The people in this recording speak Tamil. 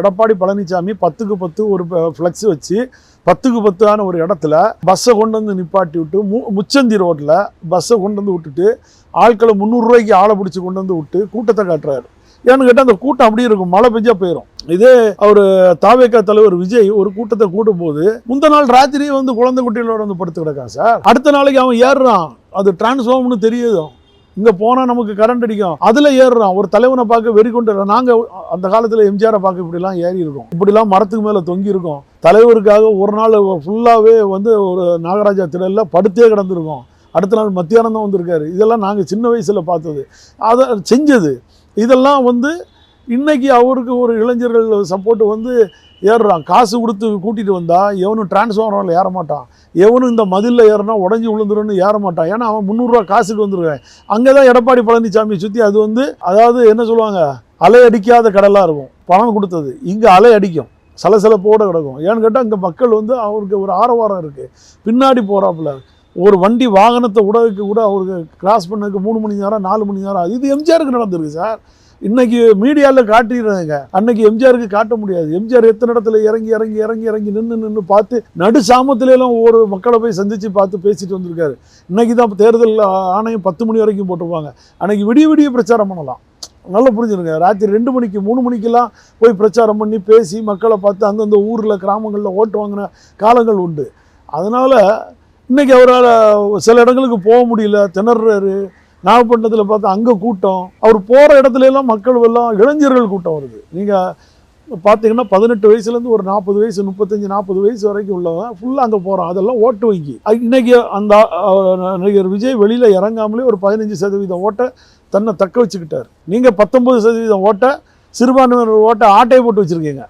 எடப்பாடி பழனிசாமி பத்துக்கு பத்து ஒரு ஃப்ளெக்ஸ் வச்சு பத்துக்கு பத்தான ஒரு இடத்துல பஸ்ஸை கொண்டு வந்து நிப்பாட்டி விட்டு மு முச்சந்தி ரோட்டில் பஸ்ஸை கொண்டு வந்து விட்டுட்டு ஆட்களை முந்நூறுரூவாய்க்கு ஆளை பிடிச்சி கொண்டு வந்து விட்டு கூட்டத்தை காட்டுறாரு. ஏன்னு கேட்டால் அந்த கூட்டம் அப்படியே இருக்கும். மழை பெஞ்சா போயிடும் இதே அவர் தாவேக்கா தலைவர் விஜய் ஒரு கூட்டத்தை கூட்டும் போது முந்த நாள் ராத்திரியே வந்து குழந்தை குட்டிகளோட வந்து படுத்து கிடக்கான் சார்? அடுத்த நாளைக்கு அவன் ஏறுறான். அது டிரான்ஸ்ஃபார்ம்னு தெரியுதும் இங்கே போனால் நமக்கு கரண்ட் அடிக்கும். அதில் ஏறுறான். ஒரு தலைவனை பார்க்க வெறி கொண்டு நாங்கள் அந்த காலத்தில் எம்ஜிஆரை பார்க்க இப்படிலாம் ஏறி இருக்கோம். இப்படிலாம் மரத்துக்கு மேலே தொங்கி இருக்கோம். தலைவருக்காக ஒரு நாள் ஃபுல்லாகவே வந்து ஒரு நாகராஜா திடலில் படுத்தே கிடந்திருக்கோம். அடுத்த நாள் மத்தியானம் தான் வந்திருக்காரு. இதெல்லாம் நாங்கள் சின்ன வயசில் பார்த்தது. அதை செஞ்சது. இதெல்லாம் வந்து இன்னைக்கு அவருக்கு ஒரு இளைஞர்கள் சப்போர்ட் வந்து ஏறுறான். காசு கொடுத்து கூட்டிகிட்டு வந்தால் எவனும் டிரான்ஸ்ஃபார்மரில் ஏற மாட்டான். எவனும் இந்த மதிலில் ஏறினா உடஞ்சி விழுந்துருன்னு ஏற மாட்டான். ஏன்னா அவன் முந்நூறுரூவா காசுக்கு வந்துருவேன் அங்கே தான் எடப்பாடி பழனிசாமி சுற்றி அது வந்து அதாவது என்ன சொல்லுவாங்க? அலை அடிக்காத கடலாக இருக்கும். பணம் கொடுத்தது. இங்கே அலை அடிக்கும். சலசலப்போடு கிடக்கும். ஏன்னு கேட்டால் இங்கே மக்கள் வந்து அவருக்கு ஒரு ஆரவாரம் இருக்குது பின்னாடி போகிறாப்புல ஒரு வண்டி வாகனத்தை உடவுக்கு கூட அவருக்கு கிராஸ் பண்ணதுக்கு மூணு மணி நேரம் நாலு மணி நேரம். இது எம்ஜிஆருக்கு நடந்திருக்கு சார் இன்னைக்கு மீடியாவில் காட்டிடுறாங்க. அன்னைக்கு எம்ஜிஆருக்கு காட்ட முடியாது. எம்ஜிஆர் எத்தனை இடத்துல இறங்கி இறங்கி இறங்கி இறங்கி நின்று நின்று பார்த்து நடு சாமத்துல எல்லாம் ஒவ்வொரு மக்களை போய் சந்தித்து பார்த்து பேசிட்டு வந்திருக்காரு. இன்னைக்கு தான் தேர்தல் ஆணையம் பத்து மணி வரைக்கும் போட்டிருப்பாங்க. அன்னைக்கு விடிய விடிய பிரச்சாரம் பண்ணலாம். நல்லா புரிஞ்சுருங்க. ராத்திரி ரெண்டு மணிக்கு மூணு மணிக்கெல்லாம் போய் பிரச்சாரம் பண்ணி பேசி மக்களை பார்த்து அந்தந்த ஊரில் கிராமங்களில் ஓட்டு வாங்கின காலங்கள் உண்டு. அதனால் இன்னைக்கு அவரால் சில இடங்களுக்கு போக முடியல. திணறாரு நாகப்பட்டினத்தில் பார்த்தா அங்கே கூட்டம். அவர் போகிற இடத்துல எல்லாம் மக்கள் எல்லாம் இளைஞர்கள் கூட்டம் வருது. நீங்கள் பார்த்தீங்கன்னா பதினெட்டு வயசுலேருந்து ஒரு நாற்பது வயசு முப்பத்தஞ்சு நாற்பது வயசு வரைக்கும் உள்ளவன் ஃபுல்லாக அங்கே போகிறான் அதெல்லாம் ஓட்டு வங்கி. இன்றைக்கி அந்த நடிகர் விஜய் வெளியில் இறங்காமலே ஒரு பதினஞ்சு சதவீதம் ஓட்டை தன்னை தக்க வச்சுக்கிட்டார். நீங்கள் பத்தொன்பது சதவீதம் ஓட்டை சிறுபான்மையினர் ஓட்டை ஆட்டையை போட்டு வச்சுருக்கீங்க.